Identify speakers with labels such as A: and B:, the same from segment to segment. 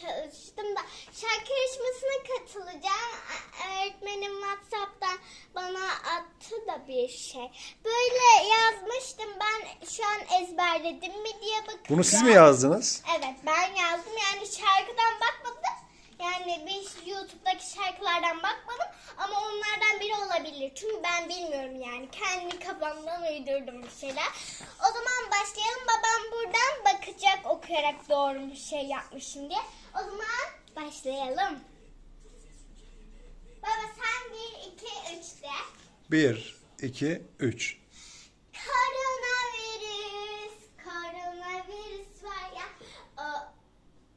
A: çalıştım da şarkı yarışmasına katılacağım. Öğretmenim WhatsApp'tan bana attı da bir şey. Böyle yazmıştım ben şu an ezberledim mi diye bakıyorum. Bunu siz mi
B: yazdınız?
A: Evet ben yazdım yani şarkıdan bakmadım. Yani bir YouTube'daki şarkılardan bakmadım ama onlardan biri olabilir. Çünkü ben bilmiyorum yani. Kendi kafamdan uydurdum bir şeyler. O zaman başlayalım Okuyarak doğru bir şey yapmışım diye. O zaman başlayalım. Baba sen 1, 2, 3 de.
B: 1, 2, 3.
A: Koronavirüs, koronavirüs var ya, o,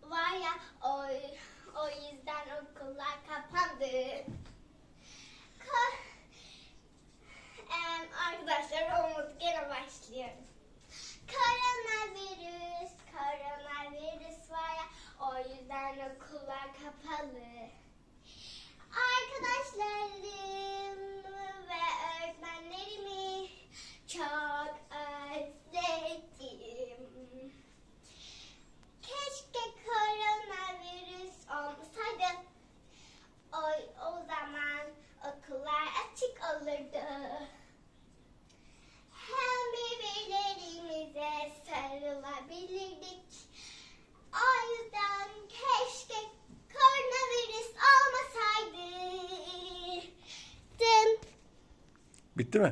A: var ya, o, o yüzden okullar kapandı. Ko- Em, arkadaşlar olmadı gene başlıyorum. Koronavirüs, kapalı.
B: Bitti mi?